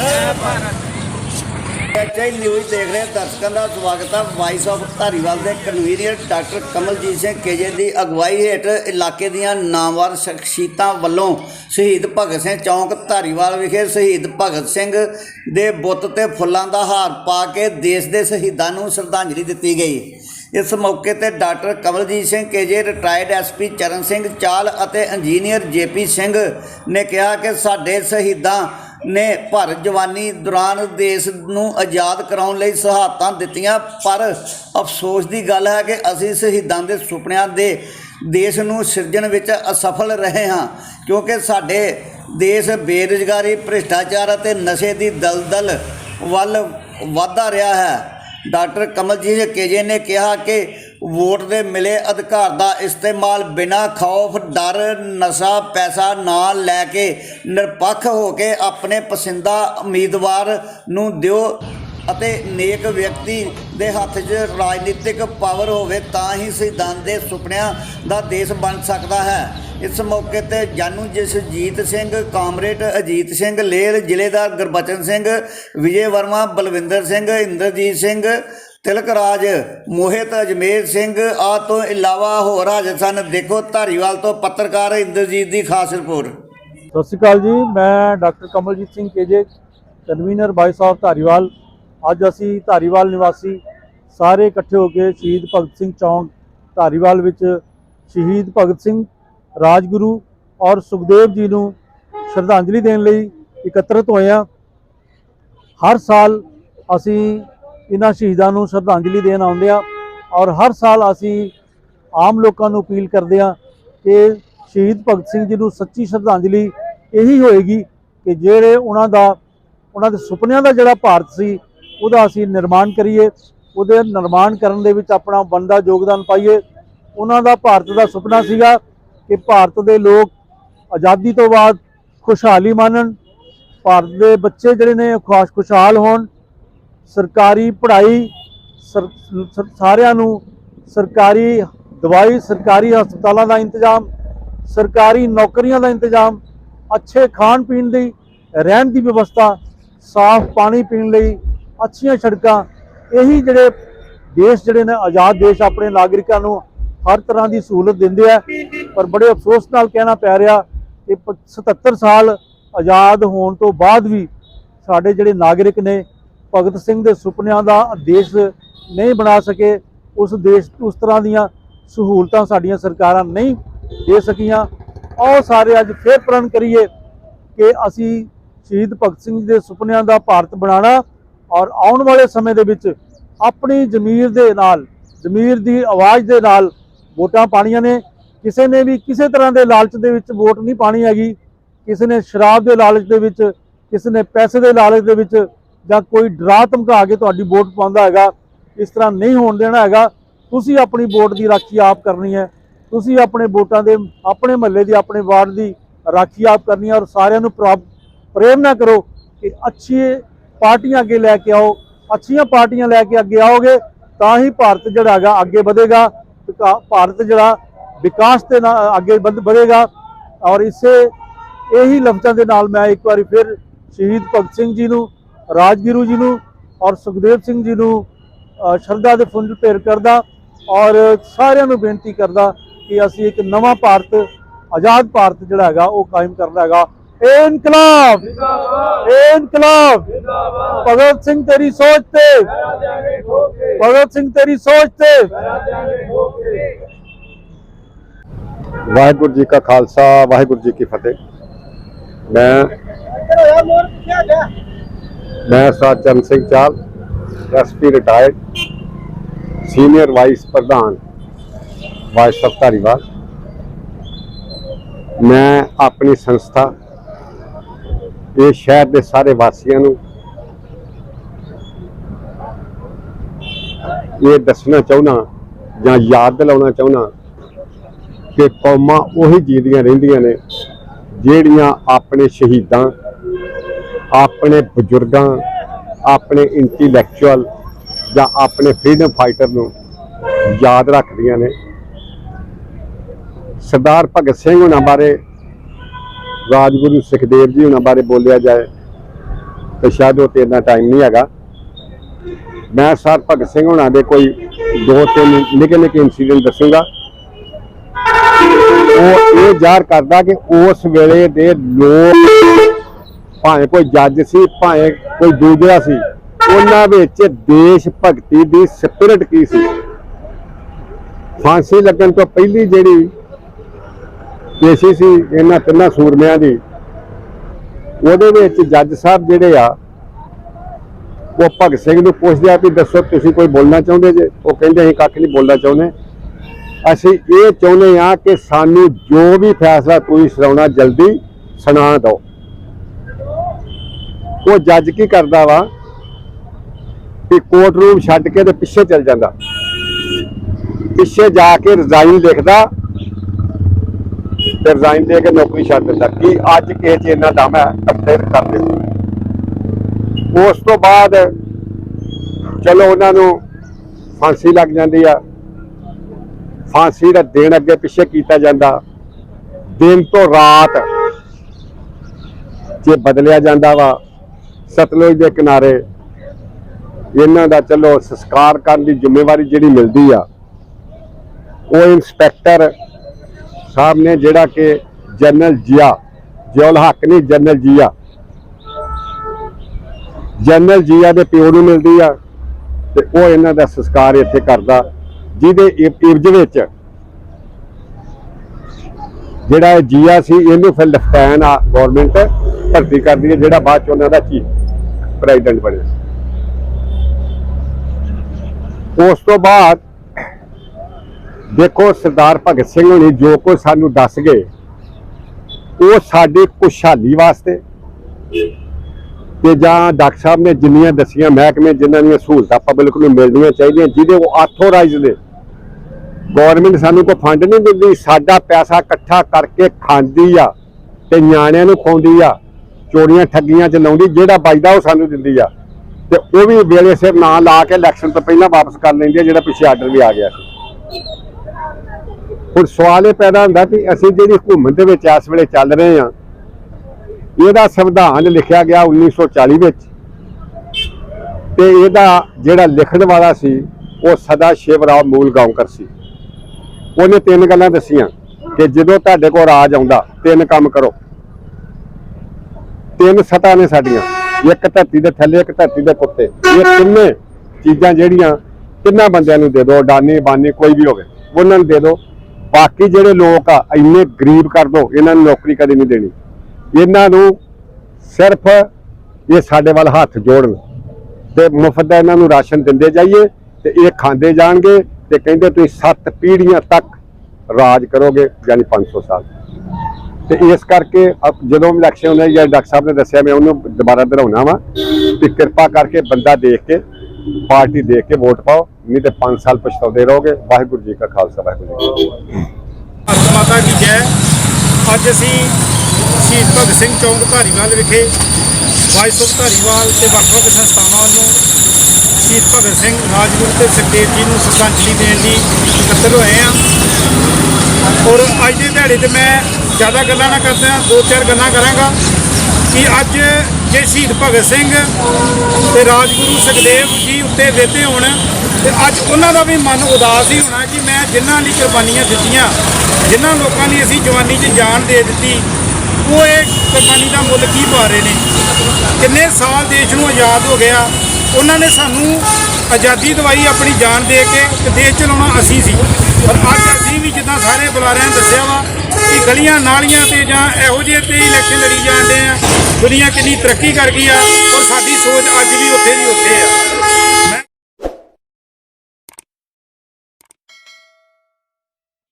ਜੈ ਭੀਮ ਜੈ ਨਿਊਜ਼ ਦੇਖ ਰਹੇ ਦਰਸ਼ਕਾਂ ਦਾ ਸਵਾਗਤ ਹੈ ਵਾਈਸ ਆਫ ਧਾਰੀਵਾਲ ਦੇ convener doctor Kamaljit Singh KJ ਦੀ ਅਗਵਾਈ ਹੇਠ ਇਲਾਕੇ ਦੀਆਂ ਨਾਮਵਰ ਸ਼ਖਸੀਅਤਾਂ ਵੱਲੋਂ ਸ਼ਹੀਦ ਭਗਤ ਸਿੰਘ ਚੌਂਕ ਧਾਰੀਵਾਲ ਵਿਖੇ ਸ਼ਹੀਦ ਭਗਤ ਸਿੰਘ ਦੇ ਬੁੱਤ ਤੇ ਫੁੱਲਾਂ ਦਾ ਹਾਰ ਪਾ ਕੇ ਦੇਸ਼ ਦੇ ਸ਼ਹੀਦਾਂ ਨੂੰ ਸ਼ਰਧਾਂਜਲੀ ਦਿੱਤੀ ਗਈ ਇਸ ਮੌਕੇ ਤੇ doctor Kamaljit Singh KJ retired SP Charan Singh Chal ਅਤੇ ਇੰਜੀਨੀਅਰ ਜੇਪੀ ਸਿੰਘ ਨੇ ਕਿਹਾ ਕਿ ਸਾਡੇ ਸ਼ਹੀਦਾਂ ਨੇ ਭਰ ਜਵਾਨੀ ਦੌਰਾਨ ਦੇਸ਼ ਨੂੰ ਆਜ਼ਾਦ ਕਰਾਉਣ ਲਈ ਸ਼ਹਾਦਤਾਂ ਦਿੱਤੀਆਂ। ਪਰ ਅਫਸੋਸ ਦੀ ਗੱਲ ਹੈ ਕਿ ਅਸੀਂ ਸ਼ਹੀਦਾਂ ਦੇ ਸੁਪਨਿਆਂ ਦੇ ਦੇਸ਼ ਨੂੰ ਸਿਰਜਣ ਵਿੱਚ ਅਸਫਲ ਰਹੇ ਹਾਂ, ਕਿਉਂਕਿ ਸਾਡੇ ਦੇਸ਼ ਬੇਰੁਜ਼ਗਾਰੀ, ਭ੍ਰਿਸ਼ਟਾਚਾਰ ਅਤੇ ਨਸ਼ੇ ਦੀ ਦਲਦਲ ਵੱਲ ਵਧਦਾ ਰਿਹਾ ਹੈ। ਡਾਕਟਰ ਕਮਲਜੀਤ ਕੇਜੇ ਨੇ ਕਿਹਾ ਕਿ ਵੋਟ ਦੇ ਮਿਲੇ ਅਧਿਕਾਰ ਦਾ ਇਸਤੇਮਾਲ ਬਿਨਾਂ ਖੌਫ, ਡਰ, ਨਸ਼ਾ, ਪੈਸਾ ਨਾਲ ਲੈ ਕੇ ਨਿਰਪੱਖ ਹੋ ਕੇ ਆਪਣੇ ਪਸੰਦਾ ਉਮੀਦਵਾਰ ਨੂੰ ਦਿਓ ਅਤੇ ਨੇਕ ਵਿਅਕਤੀ ਦੇ ਹੱਥ 'ਚ ਰਾਜਨੀਤਿਕ ਪਾਵਰ ਹੋਵੇ ਤਾਂ ਹੀ ਸਿਧਾਂਤ ਦੇ ਸੁਪਨਿਆਂ ਦਾ ਦੇਸ਼ ਬਣ ਸਕਦਾ ਹੈ। ਇਸ ਮੌਕੇ ਤੇ ਜਾਨੂ ਜਸਜੀਤ ਸਿੰਘ, ਕਾਮਰੇਡ ਅਜੀਤ ਸਿੰਘ ਲੇਰ ਜ਼ਿਲ੍ਹੇਦਾਰ ਗੁਰਬਚਨ ਸਿੰਘ, ਵਿਜੇ ਵਰਮਾ, ਬਲਵਿੰਦਰ ਸਿੰਘ, ਇੰਦਰਜੀਤ ਸਿੰਘ ਤਿਲਕ ਰਾਜ, ਮੋਹਿਤ ਅਜਮੇਰ ਸਿੰਘ, ਆ ਤੋਂ ਇਲਾਵਾ ਹੋਰ ਹਾਜ਼ਰ ਸਨ। ਦੇਖੋ ਧਾਰੀਵਾਲ ਤੋਂ ਪੱਤਰਕਾਰ ਇੰਦਰਜੀਤ ਦੀ ਖਾਸ ਰਿਪੋਰਟ। ਸਤਿ ਸ਼੍ਰੀ ਅਕਾਲ ਜੀ, ਮੈਂ doctor Kamaljit Singh KJ, convener ਬਾਈ ਸਾਹਿਬ ਧਾਰੀਵਾਲ। ਅੱਜ ਅਸੀਂ ਧਾਰੀਵਾਲ ਨਿਵਾਸੀ ਸਾਰੇ ਇਕੱਠੇ ਹੋ ਕੇ ਸ਼ਹੀਦ ਭਗਤ ਸਿੰਘ ਚੌਂਕ ਧਾਰੀਵਾਲ ਵਿੱਚ ਸ਼ਹੀਦ ਭਗਤ ਸਿੰਘ, ਰਾਜਗੁਰੂ ਔਰ ਸੁਖਦੇਵ ਜੀ ਨੂੰ ਸ਼ਰਧਾਂਜਲੀ ਦੇਣ ਲਈ ਇਕੱਤਰਿਤ ਹੋਏ ਹਾਂ। ਹਰ ਸਾਲ ਅਸੀਂ ਇਹਨਾਂ ਸ਼ਹੀਦਾਂ ਨੂੰ ਸ਼ਰਧਾਂਜਲੀ ਦੇਣ ਆਉਂਦੇ ਹਾਂ ਔਰ ਹਰ ਸਾਲ ਅਸੀਂ ਆਮ ਲੋਕਾਂ ਨੂੰ ਅਪੀਲ ਕਰਦੇ ਹਾਂ ਕਿ ਸ਼ਹੀਦ ਭਗਤ ਸਿੰਘ ਜੀ ਨੂੰ ਸੱਚੀ ਸ਼ਰਧਾਂਜਲੀ ਇਹੀ ਹੋਏਗੀ ਕਿ ਜਿਹੜੇ ਉਹਨਾਂ ਦਾ, ਉਹਨਾਂ ਦੇ ਸੁਪਨਿਆਂ ਦਾ ਜਿਹੜਾ ਭਾਰਤ ਸੀ, ਉਹਦਾ ਅਸੀਂ ਨਿਰਮਾਣ ਕਰੀਏ, ਉਹਦੇ ਨਿਰਮਾਣ ਕਰਨ ਦੇ ਵਿੱਚ ਆਪਣਾ ਬੰਦਾ ਯੋਗਦਾਨ ਪਾਈਏ। ਉਹਨਾਂ ਦਾ ਭਾਰਤ ਦਾ ਸੁਪਨਾ ਸੀਗਾ ਕਿ ਭਾਰਤ ਦੇ ਲੋਕ ਆਜ਼ਾਦੀ ਤੋਂ ਬਾਅਦ ਖੁਸ਼ਹਾਲੀ ਮਾਣਨ ਭਾਰਤ ਦੇ ਬੱਚੇ ਜਿਹੜੇ ਨੇ ਖੁਸ਼ ਖੁਸ਼ਹਾਲ ਹੋਣ ਸਰਕਾਰੀ ਪੜ੍ਹਾਈ ਸਰ- ਸਾਰਿਆਂ ਨੂੰ ਸਰਕਾਰੀ ਦਵਾਈ, ਸਰਕਾਰੀ ਹਸਪਤਾਲਾਂ ਦਾ ਇੰਤਜ਼ਾਮ, ਸਰਕਾਰੀ ਨੌਕਰੀਆਂ ਦਾ ਇੰਤਜ਼ਾਮ, ਅੱਛੇ ਖਾਣ ਪੀਣ ਦੀ ਰਹਿਣ ਦੀ ਵਿਵਸਥਾ, ਸਾਫ਼ ਪਾਣੀ ਪੀਣ ਲਈ ਅੱਛੀਆਂ ਸੜਕਾਂ, ਇਹੀ ਜਿਹੜੇ ਦੇਸ਼ ਜਿਹੜੇ ਨੇ ਆਜ਼ਾਦ ਦੇਸ਼ ਆਪਣੇ ਨਾਗਰਿਕਾਂ ਨੂੰ ਹਰ ਤਰ੍ਹਾਂ ਦੀ ਸਹੂਲਤ ਦਿੰਦੇ ਆ। ਪਰ ਬੜੇ ਅਫਸੋਸ ਨਾਲ ਕਹਿਣਾ ਪੈ ਰਿਹਾ ਕਿ ਪ- 77 ਸਾਲ ਆਜ਼ਾਦ ਹੋਣ ਤੋਂ ਬਾਅਦ ਵੀ ਸਾਡੇ ਜਿਹੜੇ ਨਾਗਰਿਕ ਨੇ ਭਗਤ ਸਿੰਘ ਦੇ ਸੁਪਨਿਆਂ ਦਾ ਦੇਸ਼ ਨਹੀਂ ਬਣਾ ਸਕੇ, ਉਸ ਦੇਸ਼, ਉਸ ਤਰ੍ਹਾਂ ਦੀਆਂ ਸਹੂਲਤਾਂ ਸਾਡੀਆਂ ਸਰਕਾਰਾਂ ਨਹੀਂ ਦੇ ਸਕੀਆਂ। ਆਓ ਸਾਰੇ ਅੱਜ ਫੇਰ ਪ੍ਰਣ ਕਰੀਏ ਕਿ ਅਸੀਂ ਸ਼ਹੀਦ ਭਗਤ ਸਿੰਘ ਦੇ ਸੁਪਨਿਆਂ ਦਾ ਭਾਰਤ ਬਣਾਉਣਾ ਔਰ ਆਉਣ ਵਾਲੇ ਸਮੇਂ ਦੇ ਵਿੱਚ ਆਪਣੀ ਜ਼ਮੀਰ ਦੇ ਨਾਲ, ਜ਼ਮੀਰ ਦੀ ਆਵਾਜ਼ ਦੇ ਨਾਲ ਵੋਟਾਂ ਪਾਣੀਆਂ ਨੇ। ਕਿਸੇ ਨੇ ਵੀ ਕਿਸੇ ਤਰ੍ਹਾਂ ਦੇ ਲਾਲਚ ਦੇ ਵਿੱਚ ਵੋਟ ਨਹੀਂ ਪਾਣੀ ਹੈਗੀ। ਕਿਸੇ ਨੇ ਸ਼ਰਾਬ ਦੇ ਲਾਲਚ ਦੇ ਵਿੱਚ, ਕਿਸੇ ਨੇ ਪੈਸੇ ਦੇ ਲਾਲਚ ਦੇ ਵਿੱਚ ਜਾਂ ਕੋਈ ਡਰਾ ਧਮਕਾ ਕੇ ਤੁਹਾਡੀ ਵੋਟ ਪਾਉਂਦਾ ਹੈਗਾ, ਇਸ ਤਰ੍ਹਾਂ ਨਹੀਂ ਹੋਣ ਦੇਣਾ ਹੈਗਾ। ਤੁਸੀਂ ਆਪਣੀ ਵੋਟ ਦੀ ਰਾਖੀ ਆਪ ਕਰਨੀ ਹੈ। ਤੁਸੀਂ ਆਪਣੇ ਵੋਟਾਂ ਦੇ, ਆਪਣੇ ਮਹੱਲੇ ਦੀ, ਆਪਣੇ ਵਾਰਡ ਦੀ ਰਾਖੀ ਆਪ ਕਰਨੀ ਹੈ ਔਰ ਸਾਰਿਆਂ ਨੂੰ ਪ੍ਰਾ- ਪ੍ਰੇਰਨਾ ਕਰੋ ਕਿ ਅੱਛੀ ਪਾਰਟੀਆਂ ਅੱਗੇ ਲੈ ਕੇ ਆਓ। ਅੱਛੀਆਂ ਪਾਰਟੀਆਂ ਲੈ ਕੇ ਅੱਗੇ ਆਓਗੇ ਤਾਂ ਹੀ ਭਾਰਤ ਜਿਹੜਾ ਹੈਗਾ ਅੱਗੇ ਵਧੇਗਾ। ਵਿਕਾ- ਭਾਰਤ ਜਿਹੜਾ ਵਿਕਾਸ ਦੇ ਨਾਲ ਅੱਗੇ ਵਧ- ਵਧੇਗਾ। ਔਰ ਇਸੇ, ਇਹੀ ਲਫ਼ਜ਼ਾਂ ਦੇ ਨਾਲ ਮੈਂ ਇੱਕ ਵਾਰੀ ਫਿਰ ਸ਼ਹੀਦ ਭਗਤ ਸਿੰਘ ਜੀ ਨੂੰ ਰਾਜਗੁਰੂ ਜੀ ਨੂੰ ਔਰ ਸੁਖਦੇਵ ਸਿੰਘ ਜੀ ਨੂੰ ਅ, ਸ਼ਰਧਾ ਦੇ ਫੁੱਲ ਭੇਟ ਕਰਦਾ ਔਰ ਸਾਰਿਆਂ ਨੂੰ ਬੇਨਤੀ ਕਰਦਾ ਕਿ ਅਸੀਂ ਇੱਕ ਨਵਾਂ ਭਾਰਤ ਆਜ਼ਾਦ ਭਾਰਤ ਜਿਹੜਾ ਹੈਗਾ ਉਹ ਕਾਇਮ ਕਰਨਾ ਹੈਗਾ। ਏ ਇਨਕਲਾਬ ਏ ਇਨਕਲਾਬ। ਭਗਤ ਸਿੰਘ ਤੇਰੀ ਸੋਚ ਤੇ। ਭਗਤ ਸਿੰਘ ਤੇਰੀ ਸੋਚ ਤੇ। ਵਾਹਿਗੁਰੂ ਜੀ ਕਾ ਖਾਲਸਾ ਵਾਹਿਗੁਰੂ ਜੀ ਕੀ ਫਤਿਹ। ਮੈਂ ਮੈਂ Sardar Charan Singh Chal SP retired senior vice ਪ੍ਰਧਾਨ ਵਾਈਸ ਆਫ ਧਾਰੀਵਾਲ ਮੈਂ ਆਪਣੀ ਸੰਸਥਾ ਇਹ ਸ਼ਹਿਰ ਦੇ ਸਾਰੇ ਵਾਸੀਆਂ ਨੂੰ ਇਹ ਦੱਸਣਾ ਚਾਹੁੰਦਾ ਜਾਂ ਯਾਦ ਦਿਲਾਉਣਾ ਚਾਹੁੰਦਾ ਕਿ ਕੌਮਾਂ ਉਹੀ ਜੀਦੀਆਂ ਰਹਿੰਦੀਆਂ ਨੇ ਜਿਹੜੀਆਂ ਆਪਣੇ ਸ਼ਹੀਦਾਂ ਆਪਣੇ ਬਜ਼ੁਰਗਾਂ, ਆਪਣੇ ਇੰਟੈਲੈਕਚੁਅਲ ਜਾਂ ਆਪਣੇ ਫਰੀडम ਫਾਈਟਰ ਨੂੰ ਯਾਦ ਰੱਖਦੀਆਂ ਨੇ। ਸਰਦਾਰ ਭਗਤ ਸਿੰਘ ਉਹਨਾਂ ਬਾਰੇ, ਰਾਜਗੁਰੂ ਸੁਖਦੇਵ ਜੀ ਉਹਨਾਂ ਬਾਰੇ ਬੋਲਿਆ ਜਾਏ, ਤੇ ਸ਼ਾਇਦ ਉਹ ਤੇ ਇੰਨਾ ਟਾਈਮ ਨਹੀਂ ਹੈਗਾ। ਮੈਂ ਸਰ ਭਗਤ ਸਿੰਘ ਹੁਣਾਂ ਦੇ ਕੋਈ ਦੋ ਤਿੰਨ ਨਿੱਕੇ ਨਿੱਕੇ ਇਨਸੀਡੈਂਟ ਦੱਸੂਗਾ। ਉਹ ਇਹ ਜ਼ਾਹਰ ਕਰਦਾ ਕਿ ਉਸ ਵੇਲੇ ਦੇ ਲੋਕ ਭਾਵੇਂ ਕੋਈ ਜੱਜ ਸੀ, ਭਾਵੇਂ ਕੋਈ ਦੂਜਾ ਸੀ, ਉਹਨਾਂ ਵਿੱਚ ਦੇਸ਼ ਭਗਤੀ ਦੀ ਸਪਿਰਿਟ ਕੀ ਸੀ? ਫਾਂਸੀ ਲੱਗਣ ਤੋਂ ਪਹਿਲੀ ਜਿਹੜੀ ਪੇਸ਼ੀ ਸੀ, ਇਹਨਾਂ ਤਿੰਨਾਂ ਸੂਰਮਿਆਂ ਦੀ, ਉਹਦੇ ਵਿੱਚ ਜੱਜ ਸਾਹਿਬ ਜਿਹੜੇ ਆ, ਉਹ ਭਗਤ ਸਿੰਘ ਨੂੰ ਪੁੱਛਦੇ ਆ ਵੀ ਦੱਸੋ, ਤੁਸੀਂ ਕੋਈ ਬੋਲਣਾ ਚਾਹੁੰਦੇ ਜੇ? ਉਹ ਕਹਿੰਦੇ, ਅਸੀਂ ਕੱਖ ਨਹੀਂ ਬੋਲਣਾ ਚਾਹੁੰਦੇ। ਅਸੀਂ ਇਹ ਚਾਹੁੰਦੇ ਆ ਕਿ ਸਾਨੂੰ ਜੋ ਵੀ ਫੈਸਲਾ ਤੁਸੀਂ ਸੁਣਾਉਣਾ, ਜਲਦੀ ਸੁਣਾ ਦਿਓ। ਉਹ ਜੱਜ ਕੀ ਕਰਦਾ ਵਾ? ਕਿ ਕੋਰਟ ਰੂਮ ਛੱਡ ਕੇ ਤੇ ਪਿੱਛੇ ਚੱਲ ਜਾਂਦਾ। ਪਿੱਛੇ ਜਾ ਕੇ ਰਿਜ਼ਾਈਨ ਲਿਖਦਾ ਤੇ ਰਿਜ਼ਾਈਨ ਦੇ ਕੇ ਨੌਕਰੀ ਛੱਡ ਦਿੰਦਾ ਕਿ ਅੱਜ ਕਿਸੇ ਚ ਇੰਨਾ ਦਮ ਹੈ ਤਾਂ ਕਰ ਦੇ ਉਸ ਤੋਂ ਬਾਅਦ ਚਲੋ ਉਹਨਾਂ ਨੂੰ ਫਾਂਸੀ ਲੱਗ ਜਾਂਦੀ ਆ। ਫਾਂਸੀ ਦਾ ਦਿਨ ਅੱਗੇ ਪਿੱਛੇ ਕੀਤਾ ਜਾਂਦਾ। ਦਿਨ ਤੋਂ ਰਾਤ ਜੇ ਬਦਲਿਆ ਜਾਂਦਾ ਵਾ ਸਤਲੁਜ ਦੇ ਕਿਨਾਰੇ ਇਹਨਾਂ ਦਾ ਚਲੋ ਸੰਸਕਾਰ ਕਰਨ ਦੀ ਜ਼ਿੰਮੇਵਾਰੀ ਜਿਹੜੀ ਮਿਲਦੀ ਆ, ਉਹ ਇੰਸਪੈਕਟਰ ਸਾਹਿਬ ਨੇ ਜਿਹੜਾ ਕਿ ਜਨਰਲ ਜੀਆ ਜਿਉਲ ਹੱਕ ਨਹੀਂ, ਜਨਰਲ ਜੀਆ। ਜਨਰਲ ਜੀਆ ਦੇ ਪਿਓ ਨੂੰ ਮਿਲਦੀ ਆ ਤੇ ਉਹ ਇਹਨਾਂ ਦਾ ਸੰਸਕਾਰ ਇੱਥੇ ਕਰਦਾ, ਜਿਹਦੇ ਇਬਜ ਵਿੱਚ ਜਿਹੜਾ ਇਹ ਜੀਆ ਸੀ, ਇਹਨੂੰ ਫਿਰ ਲੈਫਟੈਨ ਆ ਗਵਰਨਮੈਂਟ ਭਰਤੀ ਕਰਦੀ ਹੈ ਜਿਹੜਾ ਬਾਅਦ ਚ ਉਹਨਾਂ ਦਾ ਚੀਫ ਪ੍ਰੈਜ਼ੀਡੈਂਟ ਬਣਿਆ ਉਸ ਤੋਂ ਬਾਅਦ ਦੇਖੋ ਸਰਦਾਰ ਭਗਤ ਸਿੰਘ ਹੋਣੀ ਜੋ ਕੁਝ ਸਾਨੂੰ ਦੱਸ ਗਏ, ਉਹ ਸਾਡੀ ਖੁਸ਼ਹਾਲੀ ਵਾਸਤੇ ਤੇ ਜਾਂ ਡਾਕਟਰ ਸਾਹਿਬ ਨੇ ਜਿੰਨੀਆਂ ਦਸੀਆਂ ਮਹਿਕਮੇ ਜਿਨ੍ਹਾਂ ਦੀਆਂ ਸਹੂਲਤਾਂ ਪਬਲਿਕ ਨੂੰ ਮਿਲਣੀਆਂ ਚਾਹੀਦੀਆਂ, ਜਿਹਦੇ ਉਹ ਆਥੋਰਾਈਜ਼ ਨੇ। ਗਵਰਨਮੈਂਟ ਸਾਨੂੰ ਕੋਈ ਫੰਡ ਨਹੀਂ ਦਿੰਦੀ, ਸਾਡਾ ਪੈਸਾ ਇਕੱਠਾ ਕਰਕੇ ਖਾਂਦੀ ਆ ਤੇ ਨਿਆਣਿਆਂ ਨੂੰ ਖਵਾਉਂਦੀ ਆ। ਚੋਰੀਆਂ ਠੱਗੀਆਂ ਚ ਲਾਉਂਦੀ, ਜਿਹੜਾ ਬਚਦਾ ਉਹ ਸਾਨੂੰ ਦਿੰਦੀ ਆ। ਤੇ ਉਹ ਵੀ ਵੇਲੇ ਸਿਰ ਨਾ ਲਾ ਕੇ ਇਲੈਕਸ਼ਨ ਤੋਂ ਪਹਿਲਾਂ ਵਾਪਸ ਕਰ ਲੈਂਦੀ ਆ, ਜਿਹੜਾ ਪਿੱਛੇ ਆਰਡਰ ਵੀ ਆ ਗਿਆ ਸੀ। ਹੁਣ ਸਵਾਲ ਇਹ ਪੈਦਾ ਹੁੰਦਾ ਕਿ ਅਸੀਂ ਜਿਹੜੀ ਹਕੂਮਤ ਦੇ ਵਿੱਚ ਇਸ ਵੇਲੇ ਚੱਲ ਰਹੇ ਆ ਇਹਦਾ ਸੰਵਿਧਾਨ ਲਿਖਿਆ ਗਿਆ 1940 ਵਿੱਚ। ਤੇ ਇਹਦਾ ਜਿਹੜਾ ਲਿਖਣ ਵਾਲਾ ਸੀ, ਉਹ ਸਦਾ ਸ਼ਿਵਰਾਓ ਮੂਲਗਾਂਵਕਰ ਸੀ। ਉਹਨੇ ਤਿੰਨ ਗੱਲਾਂ ਦੱਸੀਆਂ ਕਿ ਜਦੋਂ ਤੁਹਾਡੇ ਕੋਲ ਰਾਜ ਆਉਂਦਾ, ਤਿੰਨ ਕੰਮ ਕਰੋ। ਤਿੰਨ ਸਤਾ ਨੇ ਸਾਡੀਆਂ। ਇੱਕ ਧਰਤੀ ਦੇ ਥੱਲੇ, ਇੱਕ ਧਰਤੀ ਦੇ ਉੱਤੇ ਇਹ ਤਿੰਨੇ ਚੀਜ਼ਾਂ ਜਿਹੜੀਆਂ ਤਿੰਨਾਂ ਬੰਦਿਆਂ ਨੂੰ ਦੇ ਦਿਓ, ਡਾਨੀ, ਬਾਨੀ, ਕੋਈ ਵੀ ਹੋਵੇ, ਉਹਨਾਂ ਨੂੰ ਦੇ ਦਿਓ। ਬਾਕੀ ਜਿਹੜੇ ਲੋਕ ਆ, ਇੰਨੇ ਗਰੀਬ ਕਰ ਦਿਓ ਇਹਨਾਂ ਨੂੰ ਨੌਕਰੀ ਕਦੇ ਨਹੀਂ ਦੇਣੀ। ਇਹਨਾਂ ਨੂੰ ਸਿਰਫ ਇਹ ਸਾਡੇ ਵੱਲ ਹੱਥ ਜੋੜਨ। ਤੇ ਮੁਫਤ ਦਾ ਇਹਨਾਂ ਨੂੰ ਰਾਸ਼ਨ ਦਿੰਦੇ ਜਾਈਏ ਤੇ ਇਹ ਖਾਂਦੇ ਜਾਣਗੇ ਤੇ ਕਹਿੰਦੇ ਤੁਸੀਂ ਸੱਤ ਪੀੜ੍ਹੀਆਂ ਤੱਕ ਰਾਜ ਕਰੋਗੇ, ਯਾਨੀ 500 ਸਾਲ। ਤੇ ਇਸ ਕਰਕੇ ਜਦੋਂ ਇਲੈਕਸ਼ਨ ਹੁੰਦੇ ਜਾਂ ਡਾਕਟਰ ਸਾਹਿਬ ਨੇ ਦੱਸਿਆ, ਮੈਂ ਉਹਨੂੰ ਦੁਬਾਰਾ ਦੁਹਰਾਉਣਾ ਵਾ ਕਿ ਕਿਰਪਾ ਕਰਕੇ ਬੰਦਾ ਦੇਖ ਕੇ, ਪਾਰਟੀ ਦੇਖ ਕੇ ਵੋਟ ਪਾਓ, ਨਹੀਂ ਤੇ 5 ਸਾਲ ਪਛਤਾਉਂਦੇ ਰਹੋਗੇ। ਵਾਹਿਗੁਰੂ ਜੀ ਕਾ ਖਾਲਸਾ, ਵਾਹਿਗੁਰੂ ਜੀ ਕੀ ਮਾਤਾ ਕੀ ਜੈ। ਅੱਜ ਅਸੀਂ ਸ਼ਹੀਦ ਭਗਤ ਸਿੰਘ ਚੌਂਕ ਧਾਰੀਵਾਲ ਵਿਖੇ ਵਾਇਸ ਆਫ ਧਾਰੀਵਾਲ ਤੇ ਵੱਖ-ਵੱਖ ਸੰਸਥਾਵਾਂ ਵੱਲੋਂ ਸ਼ਹੀਦ ਭਗਤ ਸਿੰਘ ਰਾਜਗੁਰੂ ਤੇ ਸੁਖਦੇਵ ਜੀ ਨੂੰ ਸ਼ਰਧਾਂਜਲੀ ਦੇਣ ਲਈ ਇਕੱਤਰ ਹੋਏ ਆ। ਔਰ ਅੱਜ ਦੇ ਦਿਹਾੜੇ ਤੇ ਮੈਂ ਜ਼ਿਆਦਾ ਗੱਲਾਂ ਨਾ ਕਰਦਾ ਦੋ ਚਾਰ ਗੱਲਾਂ ਕਰਾਂਗਾ ਕਿ ਅੱਜ ਜੇ ਸ਼ਹੀਦ ਭਗਤ ਸਿੰਘ ਤੇ ਰਾਜਗੁਰੂ ਸੁਖਦੇਵ ਜੀ ਉੱਤੇ ਵੇਤੇ ਹੋਣ ਤੇ ਅੱਜ ਉਹਨਾਂ ਦਾ ਵੀ ਮਨ ਉਦਾਸ ਹੀ ਹੋਣਾ ਕਿ ਮੈਂ ਜਿਨ੍ਹਾਂ ਲਈ ਕੁਰਬਾਨੀਆਂ ਦਿੱਤੀਆਂ ਜਿਨ੍ਹਾਂ ਲੋਕਾਂ ਲਈ ਅਸੀਂ ਜਵਾਨੀ 'ਚ ਜਾਨ ਦੇ ਦਿੱਤੀ, ਉਹ ਇਹ ਕੁਰਬਾਨੀ ਦਾ ਮੁੱਲ ਕੀ ਪਾ ਰਹੇ ਨੇ? ਕਿੰਨੇ ਸਾਲ ਦੇਸ਼ ਨੂੰ ਆਜ਼ਾਦ ਹੋ ਗਿਆ, ਉਹਨਾਂ ਨੇ ਸਾਨੂੰ ਆਜ਼ਾਦੀ ਦਵਾਈ ਆਪਣੀ ਜਾਨ ਦੇ ਕੇ ਤੇ ਦੇਸ਼ ਚਲਾਉਣਾ ਅਸੀਂ ਸੀ। ਪਰ ਅੱਜ ਅਸੀਂ ਵੀ ਜਿੱਦਾਂ ਸਾਰੇ ਬੁਲਾਰਿਆਂ ਨੇ ਦੱਸਿਆ ਵਾ ਕਿ ਗਲੀਆਂ ਨਾਲੀਆਂ ਤੇ ਜਾਂ ਇਹੋ ਜਿਹੇ ਤੇ ਇਲੈਕਸ਼ਨ ਲੜੀ ਜਾਂਦੇ ਆ, ਦੁਨੀਆ ਕਿੰਨੀ ਤਰੱਕੀ ਕਰ ਗਈ ਆ ਔਰ ਸਾਡੀ ਸੋਚ ਅੱਜ ਵੀ ਉੱਥੇ ਦੀ ਉੱਥੇ ਆ।